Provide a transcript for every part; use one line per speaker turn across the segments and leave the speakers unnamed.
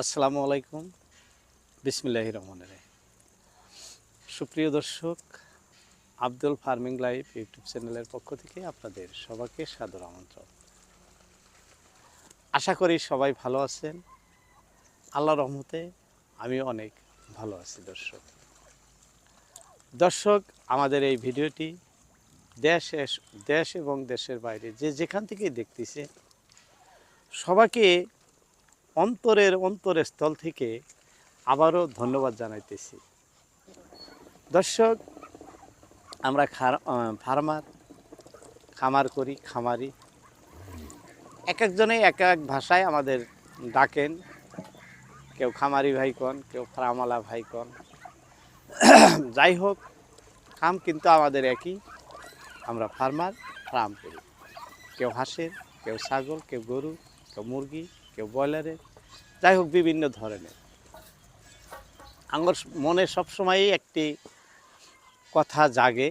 আসসালামু আলাইকুম। বিসমিল্লাহ রহমানের সুপ্রিয় দর্শক, আব্দুল ফার্মিং লাইফ ইউটিউব চ্যানেলের পক্ষ থেকে আপনাদের সবাইকে সাদর আমন্ত্রণ। আশা করি সবাই ভালো আছেন। আল্লাহ রহমতে আমি অনেক ভালো আছি দর্শক। দর্শক, আমাদের এই ভিডিওটি দেশ দেশ এবং দেশের বাইরে যে যেখান থেকে দেখতেছে সবাইকে অন্তরের অন্তরের স্থল থেকে আবারও ধন্যবাদ জানাইতেছি। দর্শক, আমরা ফার্মার, খামার করি, খামারি। এক একজনে এক এক ভাষায় আমাদের ডাকেন। কেউ খামারি ভাই কন, কেউ ফার্মালা ভাই কন। যাই হোক কাম কিন্তু আমাদের একই। আমরা ফার্মার ফার্ম করি। কেউ হাঁসের, কেউ ছাগল, কেউ গরু, কেউ মুরগি। কেউ ব্রয়লারের যাই হোক, বিভিন্ন ধরনের আমার মনে সবসময়ই একটি কথা জাগে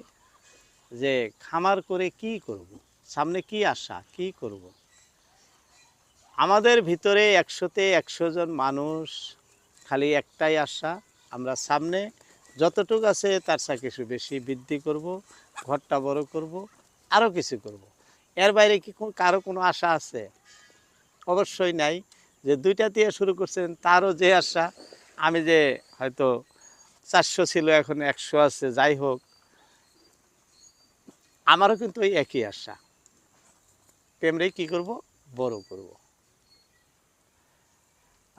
যে, খামার করে কি করব। সামনে কি আশা কি করব। আমাদের ভিতরে একশোতে একশো জন মানুষ খালি একটাই আশা আমরা সামনে যতটুকু আছে তার চেয়ে কিছু বেশি বৃদ্ধি করব, ঘরটা বড় করব আরও কিছু করব। এর বাইরে কি কারও কোনো আশা আছে অবশ্যই নাই। যে দুইটা দিয়ে শুরু করছেন, তারও যে আশা, আমি যে হয়তো চারশো ছিল, এখন একশো আছে, যাই হোক, আমারও কিন্তু ওই একই আশা। প্রেমরে কি করব? বড় করব।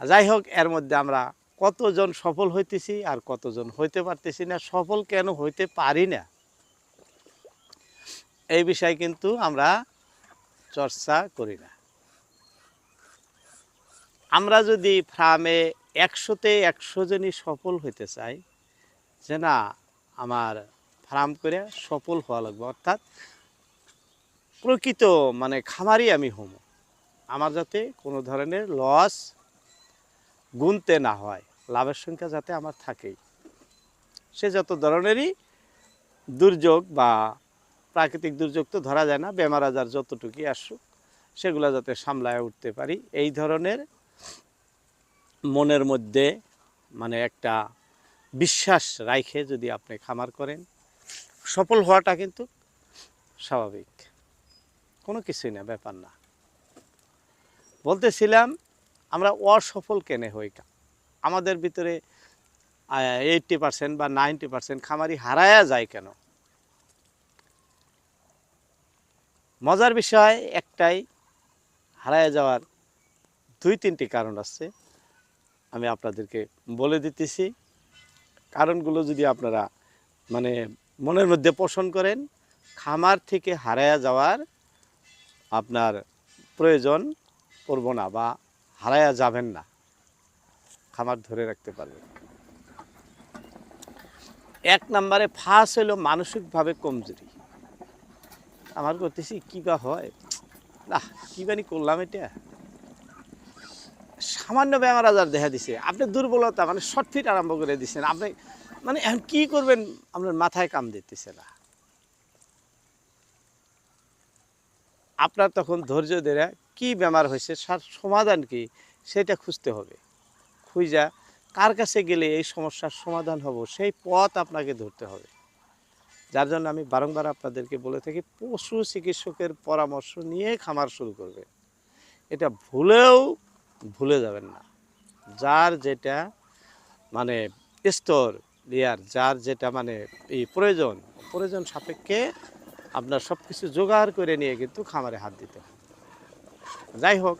যাই হোক, এর মধ্যে আমরা কতজন সফল হইতেছি আর কতজন হইতে পারতেছি না, সফল কেন হইতে পারি না? এই বিষয়ে কিন্তু আমরা চর্চা করি না। আমরা যদি ফার্মে একশোতে একশো জনই সফল হইতে চাই, যে না, আমার ফার্ম করে সফল হওয়া লাগবে। অর্থাৎ প্রকৃত মানে খামারি আমি হম আমার যাতে কোনো ধরনের লস গুনতে না হয়, লাভের সংখ্যা যাতে আমার থাকেই। সে যত ধরনেরই দুর্যোগ বা প্রাকৃতিক দুর্যোগ তো ধরা যায় না, বেমার আজার যতটুকুই আসুক, সেগুলো যাতে সামলায় উঠতে পারি, এই ধরনের মনের মধ্যে মানে একটা বিশ্বাস রাইখে যদি আপনি খামার করেন, সফল হওয়াটা কিন্তু স্বাভাবিক। কোনো কিছুই না, ব্যাপার না। বলতেছিলাম, আমরা অসফল কেনে হই আমাদের ভিতরে এইটটি পার্সেন্ট বা নাইনটি পার্সেন্ট খামারি হারায়া যায় কেন? মজার বিষয় একটাই, হারায় যাওয়ার দুই তিনটি কারণ আছে। আমি আপনাদেরকে বলে দিতেছি। কারণগুলো যদি আপনারা মানে মনের মধ্যে পোষণ করেন, খামার থেকে হারায়া যাওয়ার আপনার প্রয়োজন পড়ব না বা হারায়া যাবেন না। খামার ধরে রাখতে পারবেন। এক নম্বরে ফার্স্ট হলো মানসিকভাবে কমজোরি। আমার করতেছি কী বা হয়? না কী বানি করলাম এটা? সামান্য বেমার আজার দেখা দিছে। আপনি দুর্বলতা মানে শর্ট ফিট আরম্ভ করে দিচ্ছেন আপনি মানে এখন কি করবেন? আপনার মাথায় কাম দিতেছে না। আপনার তখন ধৈর্য ধরে কি বেমার হয়েছে সার সমাধান কি, সেটা খুঁজতে হবে। খুঁজা কার কাছে গেলে এই সমস্যার সমাধান হব, সেই পথ আপনাকে ধরতে হবে। যার জন্য আমি বারংবার আপনাদেরকে বলে থাকি, পশু চিকিৎসকের পরামর্শ নিয়ে খামার শুরু করবে এটা ভুলেও ভুলে যাবেন না। যার যেটা মানে স্তর লেয়ার যার যেটা মানে এই প্রয়োজন প্রয়োজন সাপেক্ষে আপনার সব কিছু জোগাড় করে নিয়ে কিন্তু খামারে হাত দিতে যাই হোক,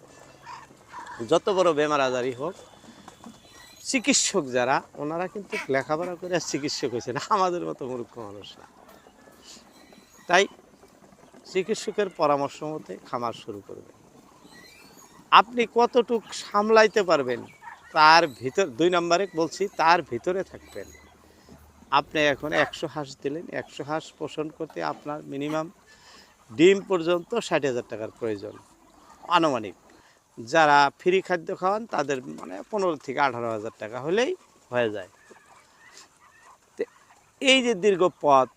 যত বড় বেমার আজারই হোক, চিকিৎসক যারা, ওনারা কিন্তু লেখাপড়া করে চিকিৎসক হয়েছে না, আমাদের মতো মূর্খ মানুষ না। তাই চিকিৎসকের পরামর্শ মতে খামার শুরু করবেন আপনি কতটুক সামলাইতে পারবেন, তার ভিতর, দুই নম্বরে বলছি, তার ভিতরে থাকবেন। আপনি এখন একশো হাঁস দিলেন, একশো হাঁস পোষণ করতে আপনার মিনিমাম ডিম পর্যন্ত ষাট হাজার টাকার প্রয়োজন, আনুমানিক। যারা ফ্রি খাদ্য খাওয়ান, তাদের মানে পনেরো থেকে আঠারো হাজার টাকা হলেই হয়ে যায়। এই যে দীর্ঘ পথ,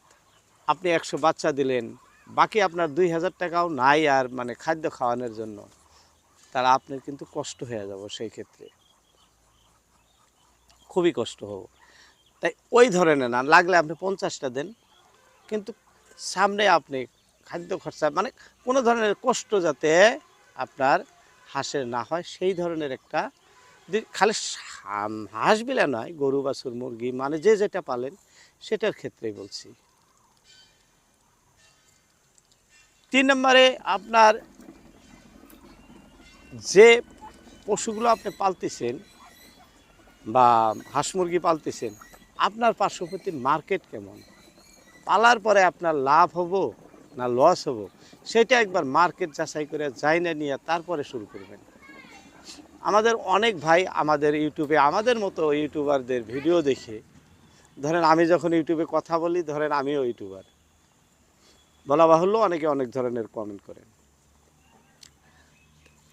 আপনি একশো বাচ্চা দিলেন, বাকি আপনার দুই হাজার টাকাও নাই আর মানে খাদ্য খাওয়ানোর জন্য। তাহলে আপনার কিন্তু কষ্ট হয়ে যাব সেই ক্ষেত্রে। খুবই কষ্ট হব। তাই ওই ধরনের না, লাগলে আপনি পঞ্চাশটা দেন। কিন্তু সামনে আপনি খাদ্য খরচা মানে কোনো ধরনের কষ্ট যাতে আপনার হাঁসের না হয়, সেই ধরনের একটা খালি হাঁস বিলা নয়, গরু, বাছুর, মুরগি মানে যে যেটা পালেন, সেটার ক্ষেত্রেই বলছি। তিন নম্বরে আপনার যে পশুগুলো আপনি পালতেছেন বা হাঁস মুরগি পালতেছেন, আপনার পার্শ্ববর্তী মার্কেট কেমন? পালার পরে আপনার লাভ হব না লস হব? সেটা একবার মার্কেট যাচাই করে যাই না নিয়ে তারপরে শুরু করবেন। আমাদের অনেক ভাই আমাদের ইউটিউবে, আমাদের মতো ইউটিউবারদের ভিডিও দেখে, ধরেন আমি যখন ইউটিউবে কথা বলি, ধরেন আমিও ইউটিউবার। বলা বাহুল্য অনেকে অনেক ধরনের কমেন্ট করেন।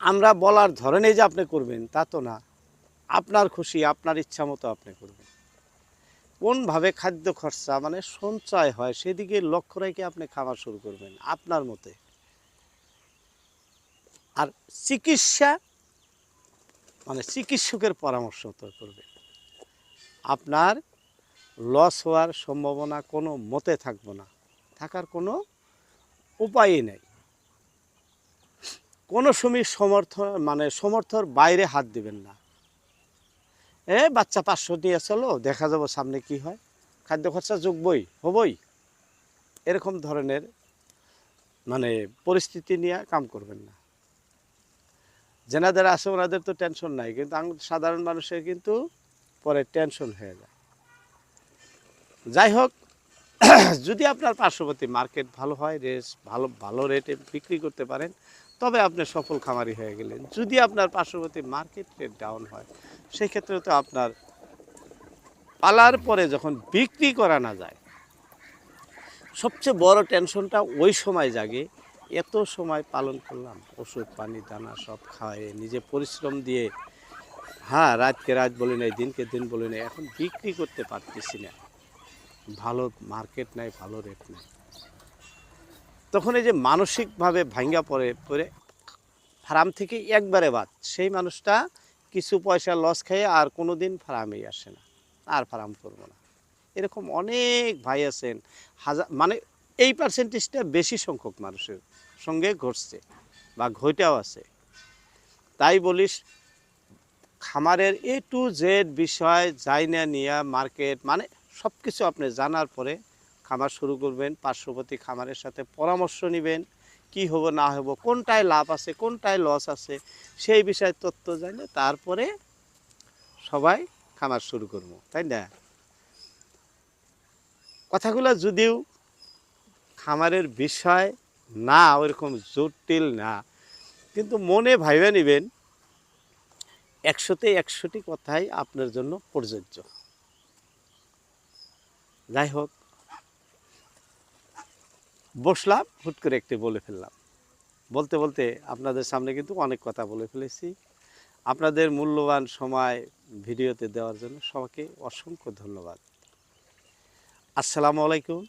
আমরা বলার ধরনে যে আপনি করবেন, তা তো না। আপনার খুশি, আপনার ইচ্ছা মতো আপনি করবেন। কোনভাবে খাদ্য খরচা মানে সঞ্চয় হয়, সেদিকে লক্ষ্য রেখে আপনি খাবার শুরু করবেন, আপনার মতে। আর চিকিৎসা মানে চিকিৎসকের পরামর্শ তো করবেন। আপনার লস হওয়ার সম্ভাবনা কোনো মতে থাকব না। থাকার কোনো উপায়ই নেই। সময় সমর্থ মানে সমর্থর বাইরে হাত দিবেন না। এ, বাচ্চা পাঁচশো নিয়ে চলো, দেখা যাব সামনে কি হয়। খাদ্য খরচা যোগবই, হবই। এরকম ধরনের মানে পরিস্থিতি নিয়ে কাম করবেন না। যেনাদের আছে ওনাদের তো টেনশন নাই, কিন্তু সাধারণ মানুষের কিন্তু পরে টেনশন হয়ে যায়। যাই হোক, যদি আপনার পার্শ্ববর্তী মার্কেট ভালো হয়, রেস, ভালো ভালো রেটে বিক্রি করতে পারেন তবে আপনি সফল খামারি হয়ে গেলেন। যদি আপনার পার্শ্ববর্তী মার্কেট রেট ডাউন হয় সেই ক্ষেত্রে তো আপনার পালার পরে যখন বিক্রি করা না যায়, সবচেয়ে বড় টেনশনটা ওই সময় জাগে। এত সময় পালন করলাম, ওষুধ, পানি, দানা সব খাওয়ায়ে, নিজে পরিশ্রম দিয়ে। হ্যাঁ রাতকে রাত বলি নাই, দিনকে দিন বলি নাই, এখন বিক্রি করতে পারতেছি না। ভালো মার্কেট নাই, ভালো রেট নাই। তখন এই যে মানসিকভাবে ভাঙ্গা পড়ে পড়ে ফার্ম থেকে একবারে বাদ। সেই মানুষটা কিছু পয়সা লস খেয়ে আর কোনো দিন ফার্মেই আসে না। আর ফার্ম করব না। এরকম অনেক ভাই আছেন হাজার মানে এই পার্সেন্টেজটা বেশি সংখ্যক মানুষের সঙ্গে ঘটছে বা ঘটেও আছে। তাই বলিস, খামারের এ টু জেড বিষয় যাই না নিয়ে, মার্কেট মানে সব কিছু আপনি জানার পরে খামার শুরু করবেন, পার্শ্ববর্তী খামারের সাথে পরামর্শ নেবেন, কি হব, না হব, কোনটায় লাভ আছে, কোনটায় লস আছে, সেই বিষয়ে তথ্য জানলে তারপরে সবাই খামার শুরু করব, তাই না? কথাগুলো যদিও খামারের বিষয় না, ওইরকম জটিল না, কিন্তু মনে ভাইবে নেবেন, একশোতে একশোটি কথাই আপনার জন্য প্রযোজ্য। যাই হোক বসলাম, হুট করে একটি বলে ফেললাম। বলতে বলতে আপনাদের সামনে কিন্তু অনেক কথা বলে ফেলেছি। আপনাদের মূল্যবান সময় ভিডিওতে দেওয়ার জন্য সবাইকে অসংখ্য ধন্যবাদ। আসসালামু আলাইকুম।